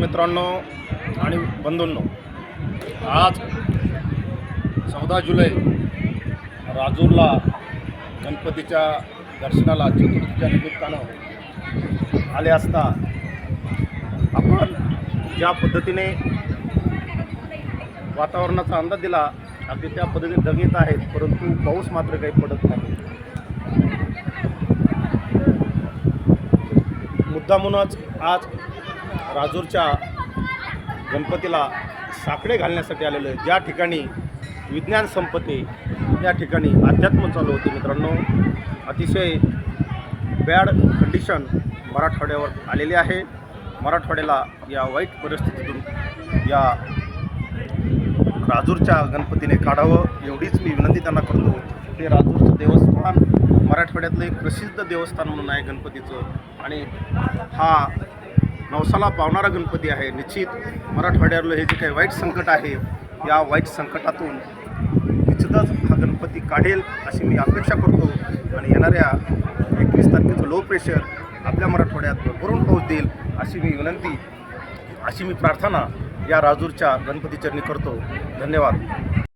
मित्रांनो आणि बंधूंनो आज चौदा जुलै राजूरला गणपतीच्या दर्शनाला चतुर्थीच्या निमित्तानं आले असता आपण ज्या पद्धतीने वातावरणाचा अंदाज दिला अगदी त्या पद्धतीने ढग आहेत परंतु पाऊस मात्र काही पडत नाही. मुद्दामूनच आज राजूरच्या गणपतीला साकडे घालण्यासाठी आलेलो आहे. ज्या ठिकाणी विज्ञान संपत्ती त्या ठिकाणी अध्यात्म चालू होते मित्रांनो अतिशय बॅड कंडिशन मराठवाड्यावर आलेली आहे. मराठवाड्याला या वाईट परिस्थितीतून या राजूरच्या गणपतीने काढावं एवढीच मी विनंती त्यांना करतो. ते राजूरचं देवस्थान मराठवाड्यातलं एक प्रसिद्ध देवस्थान म्हणून आहे गणपतीचं. आणि हा नवसाला पावणारा गणपती आहे. निश्चित मराठवाड्यावरलं हे जे काही वाईट संकट आहे या वाईट संकटातून निश्चितच हा गणपती काढेल अशी मी अपेक्षा करतो आणि येणाऱ्या एकवीस तारखेचं लो प्रेशर आपल्या मराठवाड्यात भरून पाऊस देईल अशी मी विनंती अशी मी प्रार्थना या राजूरच्या गणपती चरणी करतो. धन्यवाद.